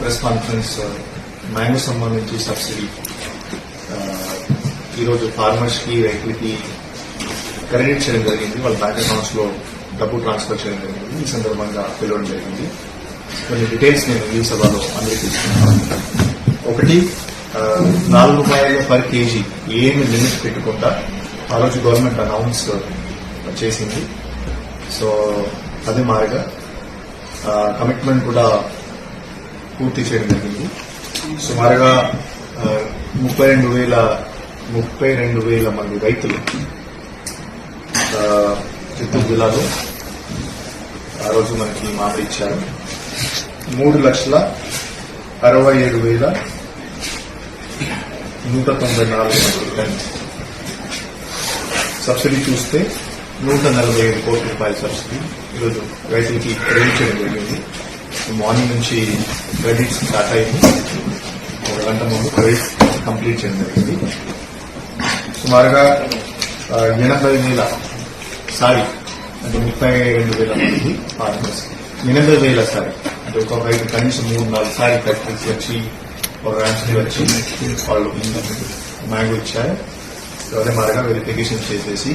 Conference uh, mango సంబంధించి subsidy. Uh, ఈరోజు ఫార్మర్స్కి రైతులకి క్రెడిట్ చేయడం జరిగింది. వాళ్ళ బ్యాంక్ అకౌంట్స్లో డబ్బు ట్రాన్స్ఫర్ చేయడం జరిగింది. ఈ సందర్భంగా పిలవడం జరిగింది. కొన్ని డీటెయిల్స్ నేను ఈ సభలో అందరికీ తీసుకుంటాను ఒకటి uh, నాలుగు రూపాయలు పర్ కేజీ ఏమి లిమిట్ పెట్టుకుంటా? ఆ రోజు గవర్నమెంట్ అనౌన్స్ చేసింది. సో అదే మారిగా కమిట్మెంట్ కూడా పూర్తి చేయడం జరిగింది సుమారుగా ముప్పై రెండు వేల ముప్పై రెండు వేల మంది రైతులు చిత్తూరు జిల్లాలో ఆ రోజు మనకి మాట ఇచ్చారు. మూడు లక్షల అరవై ఏడు వేల నూట తొంభై నాలుగు మంది టన్ సబ్సిడీ చూస్తే నూట నలభై ఐదు కోట్ల రూపాయల సబ్సిడీ ఈరోజు రైతులకి క్రెడిట్ చేయడం జరిగింది. మార్నింగ్ నుంచి క్రెడిట్స్ స్టార్ట్ అయింది. ఒక గంట ముందు క్రెడిట్స్ కంప్లీట్ చేయడం జరిగింది. సుమారుగా ఎనభై వేల సారీ అంటే ముప్పై రెండు వేల మంది ఫార్మర్స్ ఎనభై వేల సారీ అంటే ఒక రైతు కనీసం మూడు నాలుగు సారీ ఫ్యాక్టరీస్ వచ్చి ఒక ర్యాంక్స్ వచ్చి వాళ్ళు మ్యాంగో ఇచ్చారు. అదే మరగా వెరిఫికేషన్ చేసేసి